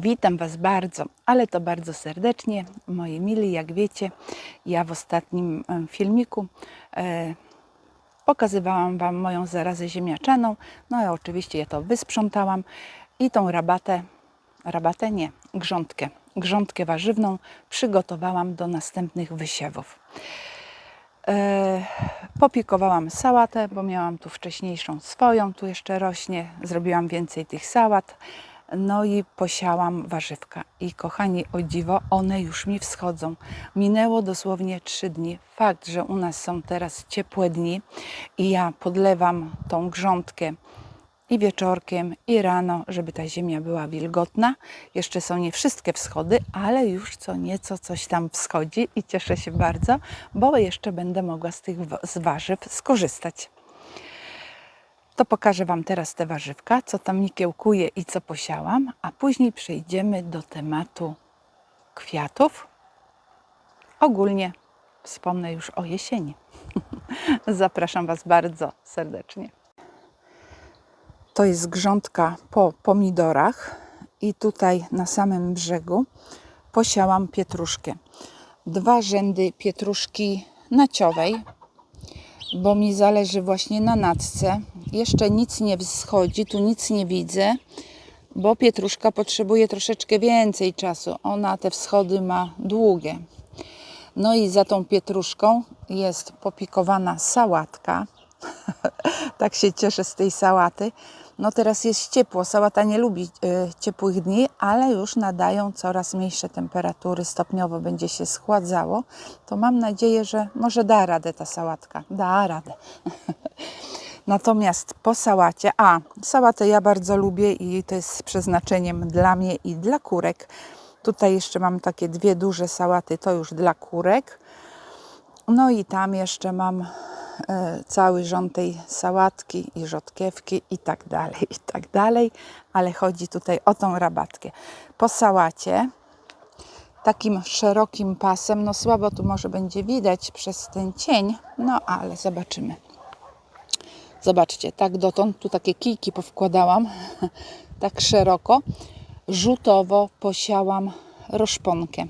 Witam Was bardzo, ale to bardzo serdecznie. Moi mili, jak wiecie, ja w ostatnim em, filmiku e, pokazywałam Wam moją zarazę ziemniaczaną. No i oczywiście ja to wysprzątałam i tą rabatę, rabatę nie, grządkę, grządkę warzywną przygotowałam do następnych wysiewów. E, popikowałam sałatę, bo miałam tu wcześniejszą swoją, tu jeszcze rośnie. Zrobiłam więcej tych sałat. No i posiałam warzywka. I kochani, o dziwo, one już mi wschodzą. Minęło dosłownie trzy dni. Fakt, że u nas są teraz ciepłe dni i ja podlewam tą grządkę i wieczorkiem, i rano, żeby ta ziemia była wilgotna. Jeszcze są nie wszystkie wschody, ale już co nieco coś tam wschodzi i cieszę się bardzo, bo jeszcze będę mogła z tych z warzyw skorzystać. To pokażę Wam teraz te warzywka, co tam mi kiełkuje i co posiałam, a później przejdziemy do tematu kwiatów. Ogólnie wspomnę już o jesieni. Zapraszam Was bardzo serdecznie. To jest grządka po pomidorach i tutaj na samym brzegu posiałam pietruszkę. Dwa rzędy pietruszki naciowej, bo mi zależy właśnie na natce. Jeszcze nic nie wschodzi, tu nic nie widzę, bo pietruszka potrzebuje troszeczkę więcej czasu. Ona te wschody ma długie. No i za tą pietruszką jest popikowana sałatka. tak się cieszę z tej sałaty. No teraz jest ciepło. Sałata nie lubi e, ciepłych dni, ale już nadają coraz mniejsze temperatury. Stopniowo będzie się schładzało. To mam nadzieję, że może da radę ta sałatka. Da radę. Natomiast po sałacie, a sałatę ja bardzo lubię i to jest przeznaczeniem dla mnie i dla kurek. Tutaj jeszcze mam takie dwie duże sałaty, to już dla kurek. No i tam jeszcze mam e, cały rząd tej sałatki i rzodkiewki i tak dalej, i tak dalej. Ale chodzi tutaj o tą rabatkę. Po sałacie takim szerokim pasem, no słabo tu może będzie widać przez ten cień, no ale zobaczymy. Zobaczcie, tak dotąd tu takie kijki powkładałam, tak szeroko. Rzutowo posiałam roszponkę.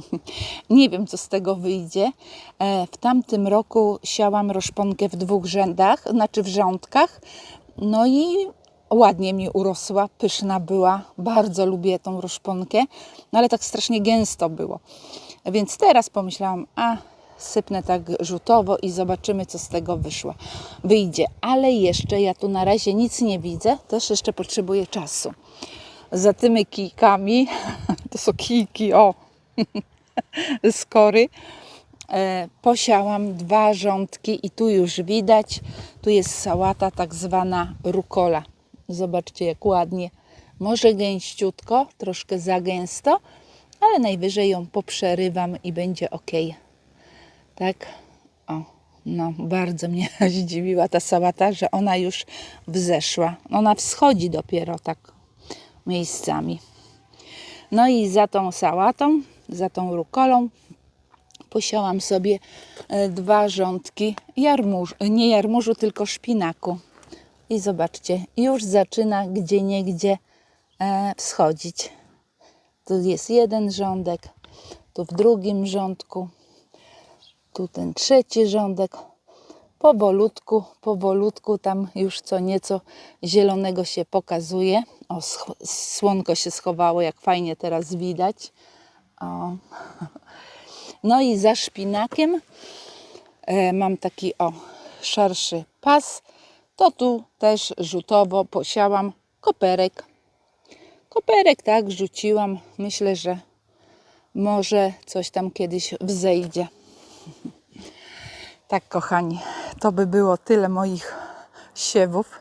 Nie wiem, co z tego wyjdzie. E, W tamtym roku siałam roszponkę w dwóch rzędach, znaczy w rządkach. No i ładnie mi urosła, pyszna była. Bardzo lubię tą roszponkę, no ale tak strasznie gęsto było. Więc teraz pomyślałam, a sypnę tak rzutowo i zobaczymy, co z tego wyszło. Wyjdzie. Ale jeszcze ja tu na razie nic nie widzę, też jeszcze potrzebuję czasu. Za tymi kijkami, to są kijki, o, z kory, e, posiałam dwa rządki i tu już widać, tu jest sałata tak zwana rukola. Zobaczcie jak ładnie. Może gęściutko, troszkę za gęsto, ale najwyżej ją poprzerywam i będzie ok. Tak? O, no bardzo mnie zdziwiła ta sałata, że ona już wzeszła. Ona wschodzi dopiero tak miejscami. No i za tą sałatą, za tą rukolą posiałam sobie e, dwa rządki jarmużu, nie jarmużu, tylko szpinaku. I zobaczcie, już zaczyna gdzie niegdzie e, wschodzić. Tu jest jeden rządek, tu w drugim rządku, tu ten trzeci rządek. Powolutku, powolutku tam już co nieco zielonego się pokazuje. O, słonko się schowało, jak fajnie teraz widać. O. No i za szpinakiem e, mam taki o szerszy pas. To tu też rzutowo posiałam koperek. Koperek tak rzuciłam. Myślę, że może coś tam kiedyś wzejdzie. Tak, kochani, to by było tyle moich siewów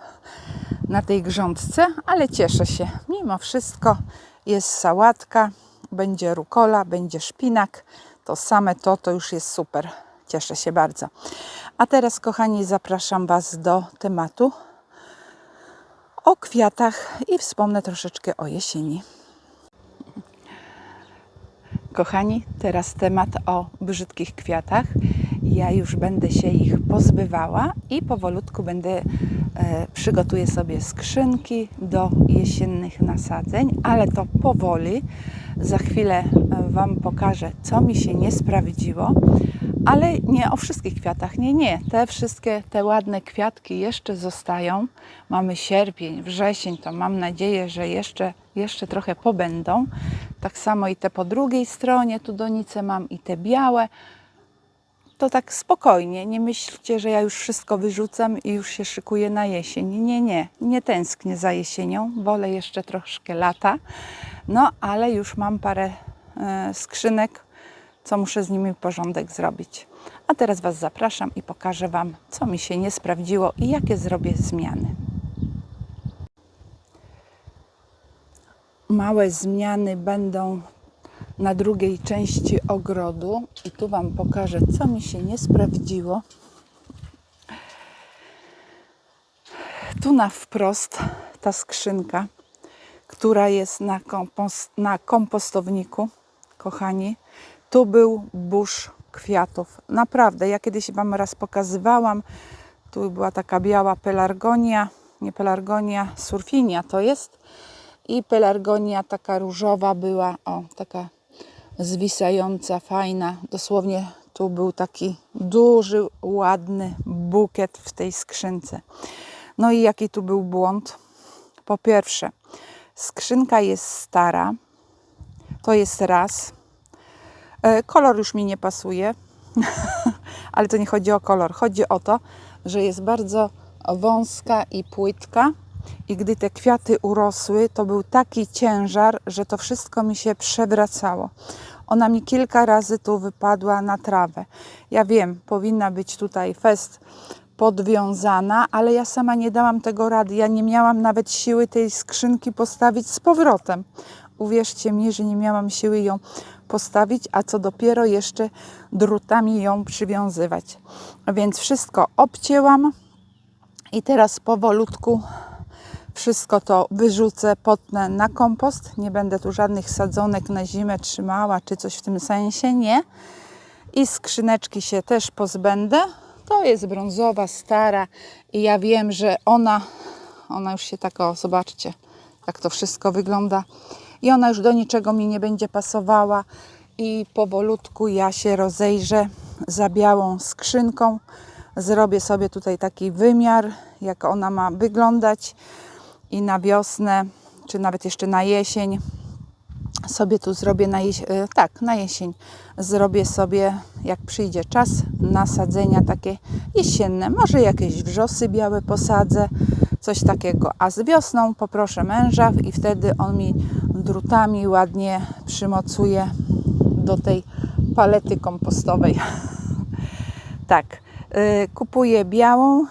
na tej grządce, ale cieszę się. Mimo wszystko jest sałatka, będzie rukola, będzie szpinak. To same to, to już jest super. Cieszę się bardzo. A teraz, kochani, zapraszam Was do tematu o kwiatach i wspomnę troszeczkę o jesieni. Kochani, teraz temat o brzydkich kwiatach. Ja już będę się ich pozbywała i powolutku będę e, przygotuję sobie skrzynki do jesiennych nasadzeń, ale to powoli. Za chwilę e, Wam pokażę, co mi się nie sprawdziło, ale nie o wszystkich kwiatach. Nie, nie. Te wszystkie, te ładne kwiatki jeszcze zostają. Mamy sierpień, wrzesień, to mam nadzieję, że jeszcze, jeszcze trochę pobędą. Tak samo i te po drugiej stronie, tu donice mam i te białe to tak spokojnie. Nie myślcie, że ja już wszystko wyrzucam i już się szykuję na jesień. Nie, nie, nie tęsknię za jesienią. Wolę jeszcze troszkę lata. No, ale już mam parę e, skrzynek, co muszę z nimi porządek zrobić. A teraz Was zapraszam i pokażę Wam, co mi się nie sprawdziło i jakie zrobię zmiany. Małe zmiany będą na drugiej części ogrodu i tu Wam pokażę, co mi się nie sprawdziło. Tu na wprost ta skrzynka, która jest na, kompost, na kompostowniku, kochani. Tu był burz kwiatów. Naprawdę, ja kiedyś Wam raz pokazywałam. Tu była taka biała pelargonia, nie pelargonia, surfinia to jest. I pelargonia taka różowa była, o, taka zwisająca, fajna. Dosłownie tu był taki duży, ładny bukiet w tej skrzynce. No i jaki tu był błąd? Po pierwsze, skrzynka jest stara. To jest raz. E, Kolor już mi nie pasuje, ale to nie chodzi o kolor. Chodzi o to, że jest bardzo wąska i płytka. I gdy te kwiaty urosły, to był taki ciężar, że to wszystko mi się przewracało. Ona mi kilka razy tu wypadła na trawę. Ja wiem, powinna być tutaj fest podwiązana, ale ja sama nie dałam tego rady. Ja nie miałam nawet siły tej skrzynki postawić z powrotem. Uwierzcie mi, że nie miałam siły ją postawić, a co dopiero jeszcze drutami ją przywiązywać. Więc wszystko obcięłam i teraz powolutku wszystko to wyrzucę, potnę na kompost. Nie będę tu żadnych sadzonek na zimę trzymała, czy coś w tym sensie, nie. I skrzyneczki się też pozbędę. To jest brązowa, stara i ja wiem, że ona, ona już się tak, o, zobaczcie, jak to wszystko wygląda. I ona już do niczego mi nie będzie pasowała i powolutku ja się rozejrzę za białą skrzynką. Zrobię sobie tutaj taki wymiar, jak ona ma wyglądać i na wiosnę, czy nawet jeszcze na jesień sobie tu zrobię na jesień, tak, na jesień zrobię sobie, jak przyjdzie czas, nasadzenia takie jesienne. Może jakieś wrzosy białe posadzę, coś takiego. A z wiosną poproszę męża i wtedy on mi drutami ładnie przymocuje do tej palety kompostowej. tak, y, kupuję białą,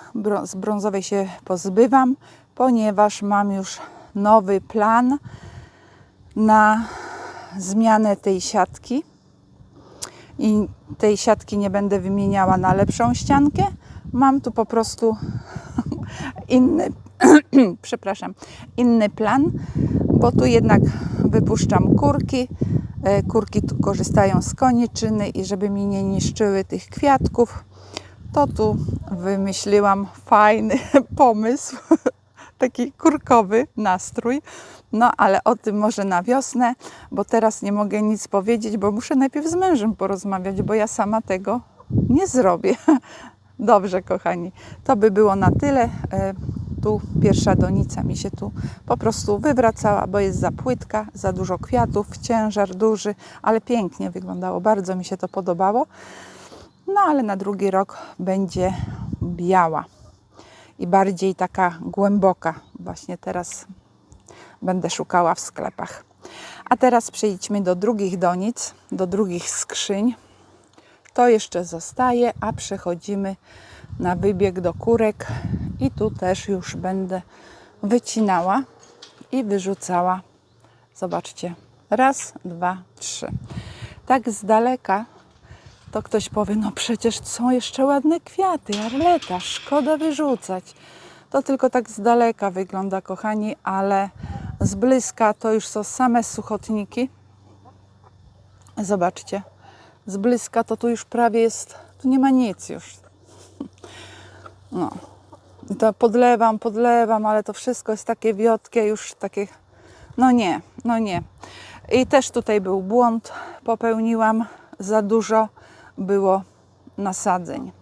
z brązowej się pozbywam, ponieważ mam już nowy plan na zmianę tej siatki i tej siatki nie będę wymieniała na lepszą ściankę. Mam tu po prostu inny, przepraszam, inny plan, bo tu jednak wypuszczam kurki. E, kurki tu korzystają z koniczyny i żeby mi nie niszczyły tych kwiatków, to tu wymyśliłam fajny pomysł taki kurkowy nastrój. No ale o tym może na wiosnę, bo teraz nie mogę nic powiedzieć, bo muszę najpierw z mężem porozmawiać, bo ja sama tego nie zrobię. Dobrze, kochani, to by było na tyle. Tu pierwsza donica mi się tu po prostu wywracała, bo jest za płytka, za dużo kwiatów, ciężar duży, ale pięknie wyglądało. Bardzo mi się to podobało. No ale na drugi rok będzie biała i bardziej taka głęboka. Właśnie teraz będę szukała w sklepach. A teraz przejdźmy do drugich donic, do drugich skrzyń. To jeszcze zostaje, a przechodzimy na wybieg do kurek i tu też już będę wycinała i wyrzucała. Zobaczcie, raz, dwa, trzy. Tak z daleka to ktoś powie, no przecież są jeszcze ładne kwiaty, arleta, szkoda wyrzucać. To tylko tak z daleka wygląda, kochani, ale z bliska to już są same suchotniki. Zobaczcie, z bliska to tu już prawie jest, tu nie ma nic już. No, I to podlewam, podlewam, ale to wszystko jest takie wiotkie, już takie. No nie, no nie. I też tutaj był błąd, popełniłam za dużo było nasadzeń.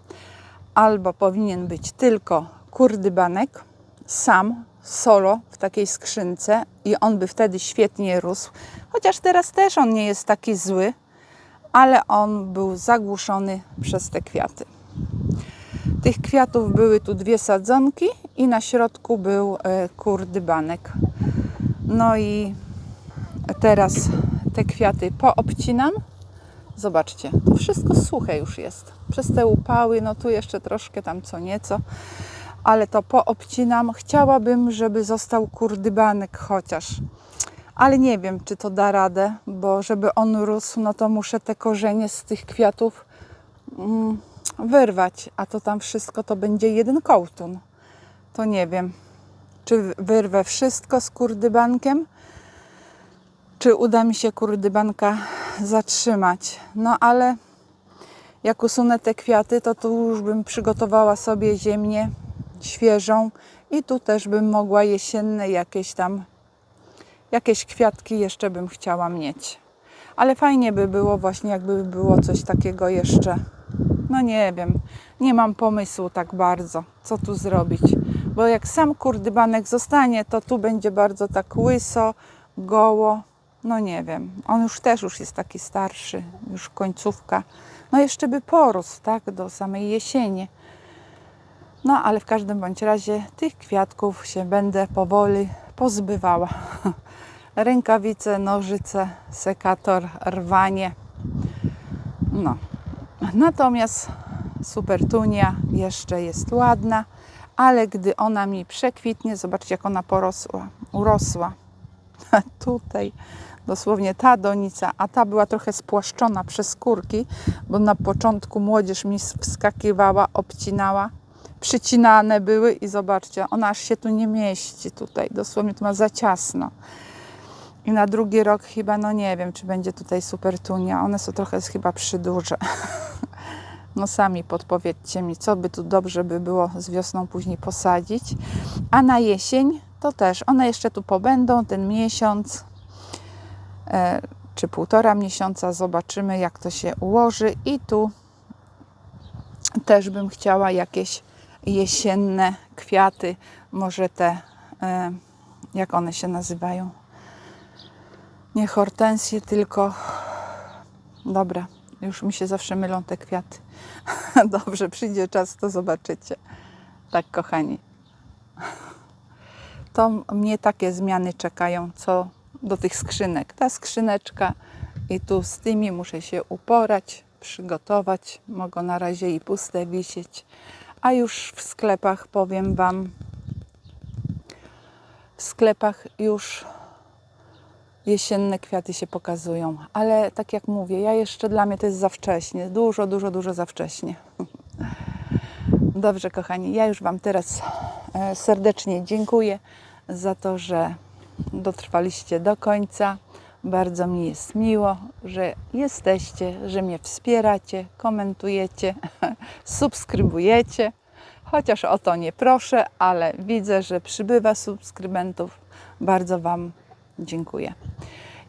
Albo powinien być tylko kurdybanek, sam, solo w takiej skrzynce i on by wtedy świetnie rósł. Chociaż teraz też on nie jest taki zły, ale on był zagłuszony przez te kwiaty. Tych kwiatów były tu dwie sadzonki i na środku był e, kurdybanek. No i teraz te kwiaty poobcinam. Zobaczcie, to wszystko suche już jest. Przez te upały, no tu jeszcze troszkę tam co nieco, ale to poobcinam. Chciałabym, żeby został kurdybanek chociaż. Ale nie wiem, czy to da radę, bo żeby on rósł, no to muszę te korzenie z tych kwiatów mm, wyrwać, a to tam wszystko to będzie jeden kołtun. To nie wiem, czy wyrwę wszystko z kurdybankiem, czy uda mi się kurdybanka zatrzymać. No ale jak usunę te kwiaty, to tu już bym przygotowała sobie ziemię świeżą i tu też bym mogła jesienne jakieś tam, jakieś kwiatki jeszcze bym chciała mieć. Ale fajnie by było właśnie, jakby było coś takiego jeszcze. No nie wiem, nie mam pomysłu tak bardzo, co tu zrobić. Bo jak sam kurdybanek zostanie, to tu będzie bardzo tak łyso, goło. No nie wiem, on już też już jest taki starszy, już końcówka. No jeszcze by porósł, tak, do samej jesieni. No ale w każdym bądź razie tych kwiatków się będę powoli pozbywała. Rękawice, nożyce, sekator, rwanie. No. Natomiast supertunia jeszcze jest ładna, ale gdy ona mi przekwitnie, zobaczcie jak ona porosła, urosła. Tutaj dosłownie ta donica, a ta była trochę spłaszczona przez skórki, bo na początku młodzież mi wskakiwała, obcinała, przycinane były i zobaczcie, ona aż się tu nie mieści tutaj, dosłownie tu ma za ciasno. I na drugi rok chyba, no nie wiem, czy będzie tutaj supertunia. One są trochę chyba przyduże. No sami podpowiedzcie mi, co by tu dobrze by było z wiosną później posadzić. A na jesień to też, one jeszcze tu pobędą ten miesiąc, e, czy półtora miesiąca, zobaczymy jak to się ułoży. I tu też bym chciała jakieś jesienne kwiaty, może te, e, jak one się nazywają? Nie hortensje, tylko. Dobra, już mi się zawsze mylą te kwiaty. Dobrze, przyjdzie czas, to zobaczycie. Tak, kochani. To mnie takie zmiany czekają, co do tych skrzynek. Ta skrzyneczka i tu z tymi muszę się uporać, przygotować. Mogą na razie i puste wisieć. A już w sklepach powiem Wam, w sklepach już jesienne kwiaty się pokazują. Ale tak jak mówię, ja jeszcze dla mnie to jest za wcześnie. Dużo, dużo, dużo za wcześnie. Dobrze, kochani, ja już Wam teraz e, serdecznie dziękuję za to, że dotrwaliście do końca. Bardzo mi jest miło, że jesteście, że mnie wspieracie, komentujecie, subskrybujecie. Chociaż o to nie proszę, ale widzę, że przybywa subskrybentów. Bardzo Wam dziękuję.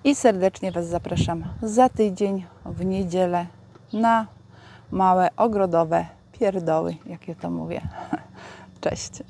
I serdecznie Was zapraszam za tydzień w niedzielę na małe ogrodowe pierdoły, jak ja to mówię. Cześć.